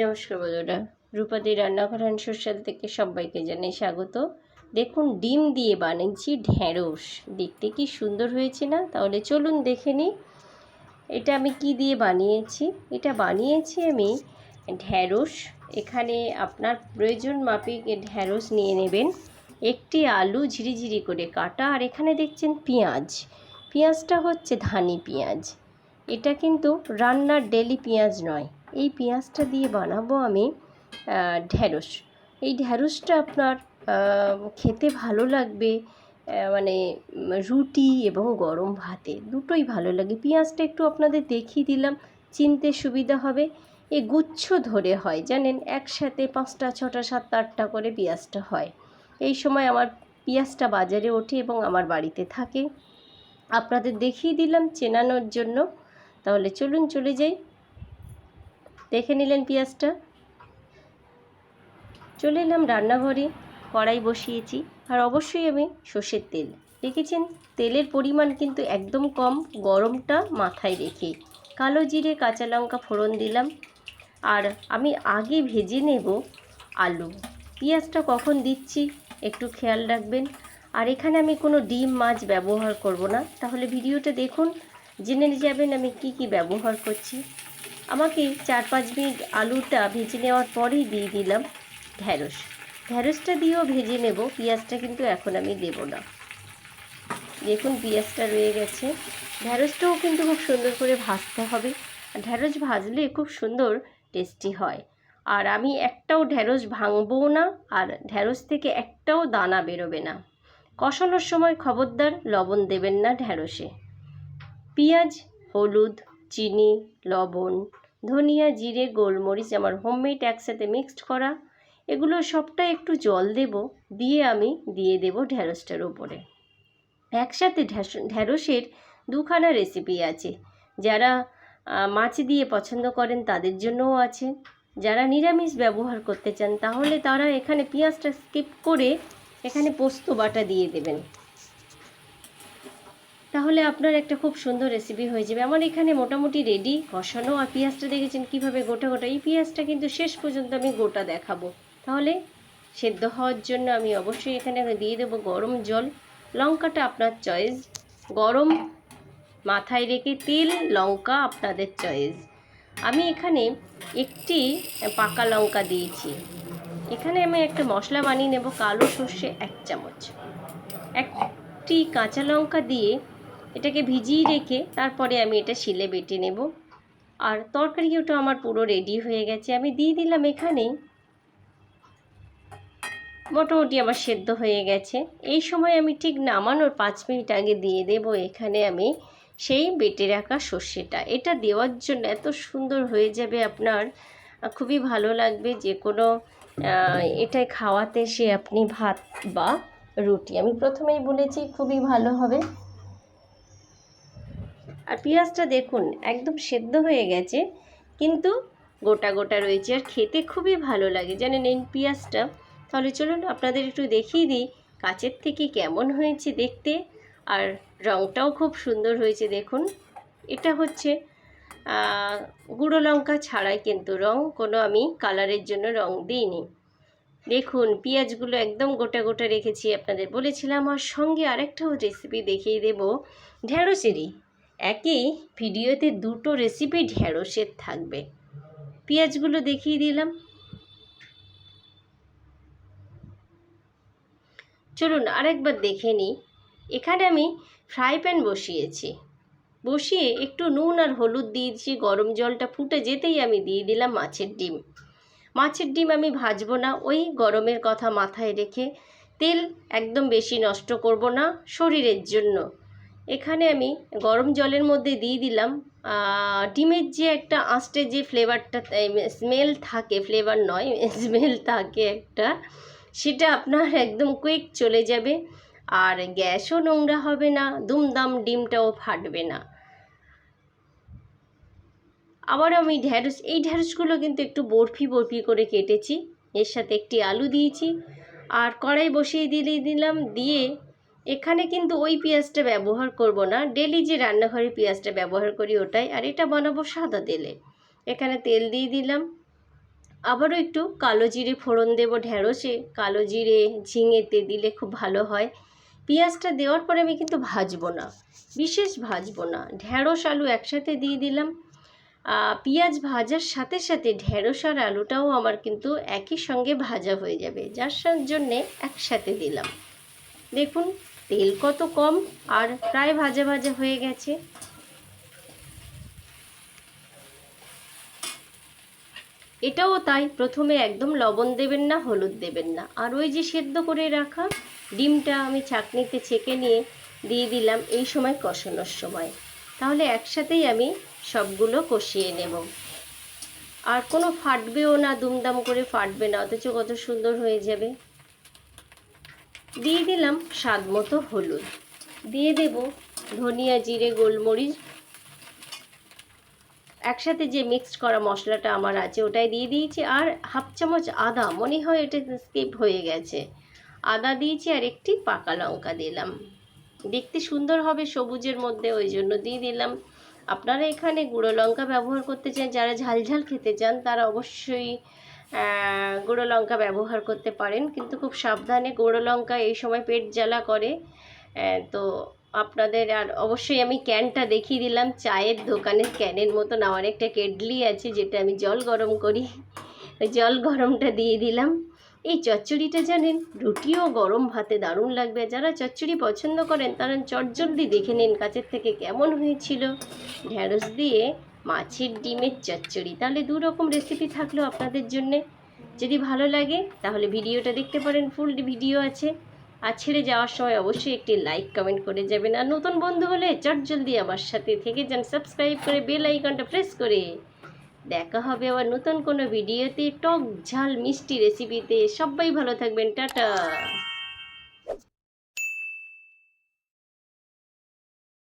নমস্কার বন্ধুরা। রূপাদি রান্নাঘর অ্যান্ড সোশ্যাল থেকে সবাইকে জানাই স্বাগত। দেখুন, ডিম দিয়ে বানিয়েছি ঢ্যাঁড়স দেখতে কি সুন্দর হয়েছে না? তাহলে চলুন দেখে নিই। এটা আমি কি দিয়ে বানিয়েছি? এটা বানিয়েছি আমি ঢ্যাঁড়স এখানে আপনার প্রয়োজন মাফিক ঢ্যাঁড়স নিয়ে নেবেন। একটি আলু ঝিরিঝিরি করে কাটা, আর এখানে দেখছেন পেঁয়াজ। পেঁয়াজটা হচ্ছে ধানি পেঁয়াজ। এটা কিন্তু রান্নার ডেলি পেঁয়াজ নয়। এই পেঁয়াজটা দিয়ে বানাবো আমি ঢ্যাঁড়স এই ঢ্যাঁড়সটা আপনার খেতে ভালো লাগবে মানে রুটি এবং গরম ভাতে, দুটোই ভালো লাগে। পেঁয়াজটা একটু আপনাদের দেখিয়ে দিলাম, চিনতে সুবিধা হবে। এ গুচ্ছ ধরে হয়, জানেন, একসাথে পাঁচটা, ছটা, সাতটা, আটটা করে পেঁয়াজটা হয়। এই সময় আমার পেঁয়াজটা বাজারে ওঠে এবং আমার বাড়িতে থাকে। আপনাদের দেখিয়ে দিলাম চেনানোর জন্য। তাহলে চলুন চলে যাই। দেখে নিলেন পেঁয়াজটা। চলে এলাম রান্নাঘরে, কড়াই বসিয়েছি, আর অবশ্যই আমি সর্ষের তেল। দেখেছেন, তেলের পরিমাণ কিন্তু একদম কম, গরমটা মাথায় রেখে কালো জিরে, কাঁচা লঙ্কা ফোড়ন দিলাম, আর আমি আগে ভেজে নেব আলু। পেঁয়াজটা কখন দিচ্ছি একটু খেয়াল রাখবেন। আর এখানে আমি কোনো ডিম, মাছ ব্যবহার করব না। তাহলে ভিডিওটা দেখুন, জেনে যাবেন আমি কি কি ব্যবহার করছি। আমাকে চার পাঁচ মিনিট আলুটা ভেজে নেওয়ার পরেই দিয়ে দিলাম ঢ্যাঁড়স ঢ্যাঁড়সটা দিয়েও ভেজে নেব, পেঁয়াজটা কিন্তু এখন আমি দেব না। দেখুন, পেঁয়াজটা রয়ে গেছে। ঢ্যাঁড়সটাও কিন্তু খুব সুন্দর করে ভাজতে হবে। ঢ্যাঁড়স ভাজলে খুব সুন্দর টেস্টি হয়। আর আমি একটাও ঢ্যাঁড়স ভাঙবো না, আর ঢ্যাঁড়স থেকে একটাও দানা বেরোবে না। কষানোর সময় খবরদার লবণ দেবেন না ঢ্যাঁড়সে পেঁয়াজ, হলুদ চিনি, লবণ, ধনিয়া, জিরে, গোলমরিচ, আমার হোমমেড একসাথে মিক্সড করা। এগুলো সবটা একটু জল দেব, দিয়ে আমি দিয়ে দেব ঢ্যাঁড়সটার উপরে। একসাথে ঢ্যাঁড়সের দুখানা রেসিপি আছে। যারা মাছ দিয়ে পছন্দ করেন তাদের জন্যও আছে। যারা নিরামিষ ব্যবহার করতে চান তাহলে তারা এখানে পেঁয়াজটা স্কিপ করে এখানে পোস্ত বাটা দিয়ে দেবেন। তাহলে আপনার একটা খুব সুন্দর রেসিপি হয়ে যাবে। আমার এখানে মোটামুটি রেডি কষানো আর পেঁয়াজটা দেখেছেন কীভাবে গোটা গোটা। এই পেঁয়াজটা কিন্তু শেষ পর্যন্ত আমি গোটা দেখাবো। তাহলে সেদ্ধ হওয়ার জন্য আমি অবশ্যই এখানে দিয়ে দেবো গরম জল। লঙ্কাটা আপনার চয়েস গরম মাথায় রেখে তেল, লঙ্কা আপনাদের চয়েস আমি এখানে একটি পাকা লঙ্কা দিয়েছি। এখানে আমি একটা মশলা বানিয়ে নেব কালো সর্ষে এক চামচ। একটি কাঁচা লঙ্কা দিয়ে এটাকে ভিজিয়ে রেখে তারপরে আমি এটা শিলে বেটে নেব। আর তরকারিটা আমার পুরো রেডি হয়ে গেছে। আমি দিয়ে দিলাম এখানেই। মোটামুটি আমার সেদ্ধ হয়ে গেছে। এই সময় আমি ঠিক নামানোর পাঁচ মিনিট আগে দিয়ে দেব এখানে আমি সেই বেটে রাখা সর্ষেটা। এটা দেওয়ার জন্য এত সুন্দর হয়ে যাবে আপনার। খুবই ভালো লাগবে যে কোনো এটাই খাওয়াতে সে আপনি ভাত বা রুটি। আমি প্রথমেই বলেছি খুবই ভালো হবে। আর পেঁয়াজটা দেখুন, একদম সেদ্ধ হয়ে গেছে, কিন্তু গোটা গোটা রয়েছে আর খেতে খুবই ভালো লাগে। জানেন এই পেঁয়াজটা? তাহলে চলুন আপনাদের একটু দেখিয়ে দিই কাছের থেকে কেমন হয়েছে দেখতে, আর রঙটাও খুব সুন্দর হয়েছে দেখুন। এটা হচ্ছে গুঁড়ো লঙ্কা ছাড়াই কিন্তু রং, কোনো আমি কালারের জন্য রং দিইনি। দেখুন, পেঁয়াজগুলো একদম গোটা গোটা রেখেছি আপনাদের বলেছিলাম, আর সঙ্গে আরেকটাও রেসিপি দেখিয়ে দেব ঢ্যাঁড়সেরই একই ভিডিওতে দুটো রেসিপি ঢ্যাঁড়সের থাকবে। পেঁয়াজগুলো দেখিয়ে দিলাম। চলুন আরেকবার দেখে নিই। এখানে আমি ফ্রাই প্যান বসিয়েছি। বসিয়ে একটু নুন আর হলুদ দিয়েছি, গরম জলটা ফুটে যেতেই আমি দিয়ে দিলাম মাছের ডিম। মাছের ডিম আমি ভাজবো না, ওই গরমের কথা মাথায় রেখে তেল একদম বেশি নষ্ট করব না, শরীরের জন্য। এখানে আমি গরম জলের মধ্যে দিয়ে দিলাম। ডিমের যে একটা আঁচটে যে ফ্লেভারটা স্মেল থাকে ফ্লেভার নয় স্মেল থাকে একটা, সেটা আপনার একদম কুইক চলে যাবে। আর গ্যাসও নোংরা হবে না, দুমদাম ডিমটাও ফাটবে না। আবার আমি ঢ্যাঁড়স এই ঢ্যাঁড়সগুলো কিন্তু একটু বরফি বরফি করে কেটেছি। এর সাথে একটি আলু দিয়েছি। আর কড়াই বসিয়ে দিয়ে দিলাম, দিয়ে এখানে কিন্তু ওই পেঁয়াজটা ব্যবহার করব না। ডেলি যে রান্নাঘরে পেঁয়াজটা ব্যবহার করি ওটাই। আর এটা বানাবো সাদা তেলে। এখানে তেল দিয়ে দিলাম। আবারও একটু কালো জিরে ফোড়ন দেবো ঢ্যাঁড়সে কালো জিরে ঝিঙেতে দিলে খুব ভালো হয়। পেঁয়াজটা দেওয়ার পরে আমি কিন্তু ভাজবো না। বিশেষ ভাজবো না। ঢ্যাঁড়স আলু একসাথে দিয়ে দিলাম। পেঁয়াজ ভাজার সাথে সাথে ঢ্যাঁড়স আর আলুটাও আমার কিন্তু একই সঙ্গে ভাজা হয়ে যাবে। যার জন্যে একসাথে দিলাম। দেখুন তেল কত কম আর প্রায় ভাজা ভাজা হয়ে গেছে। এটাও তাই, প্রথমে একদম লবণ দেবেন না, হলুদ দেবেন না। আর ওই যে সেদ্ধ করে রাখা ডিমটা আমি ছাঁকনিতে ছেঁকে নিয়ে দিয়ে দিলাম এই সময় কষানোর সময়। তাহলে একসাথেই আমি সবগুলো কষিয়ে নেব। আর কোনো ফাটবেও না, দুমদাম করে ফাটবে না, অথচ কত সুন্দর হয়ে যাবে। দিয়ে দিলাম স্বাদ মতো হলুদ। দিয়ে দেব ধনিয়া, জিরে, গোলমরিচ। একসাথে যে মিক্সড করা মশলাটা আমার আছে, ওটাই দিয়ে দিয়েছি। আর হাফ চামচ আদা, মনে হয় এটা স্কিপ হয়ে গেছে। আদা দিয়েছি আর একটি পাকা লঙ্কা দিলাম। দেখতে সুন্দর হবে সবুজের মধ্যে, ওই জন্য দিয়ে দিলাম। আপনারা এখানে গুঁড়ো লঙ্কা ব্যবহার করতে চান, যারা ঝাল ঝাল খেতে চান, তারা অবশ্যই গুঁড়ো লঙ্কা ব্যবহার করতে পারেন, কিন্তু খুব সাবধানে গুঁড়ো লঙ্কা এই সময় পেট জ্বালা করে। তো আপনাদের আর অবশ্যই আমি ক্যানটা দেখিয়ে দিলাম, চায়ের দোকানের ক্যানের মতন আমার একটা কেটলি আছে, যেটা আমি জল গরম করি। জল গরমটা দিয়ে দিলাম। এই চচ্চড়িটা জানেন, রুটিও গরম ভাতে দারুণ লাগবে। যারা চচ্চড়ি পছন্দ করেন, তারা চটজলদি দেখে নিন কাছের থেকে কেমন হয়েছিল। ঢ্যাঁড়স দিয়ে মাছের ডিমের চচ্চড়ি। তাহলে দু রকম রেসিপি থাকল আপনাদের জন্যে। যদি ভালো লাগে, তাহলে ভিডিওটা দেখতে পারেন ফুল ভিডিও আছে। আর ছেড়ে যাওয়ার সময় অবশ্যই একটি লাইক কমেন্ট করে যাবেন। আর নতুন বন্ধু হলে চট জলদি আমার সাথে থেকে যান সাবস্ক্রাইব করে বেল আইকনটা প্রেস করে। দেখা হবে আবার নতুন কোনো ভিডিওতে টক ঝাল মিষ্টি রেসিপিতে সবাই ভালো থাকবেন, টাটা।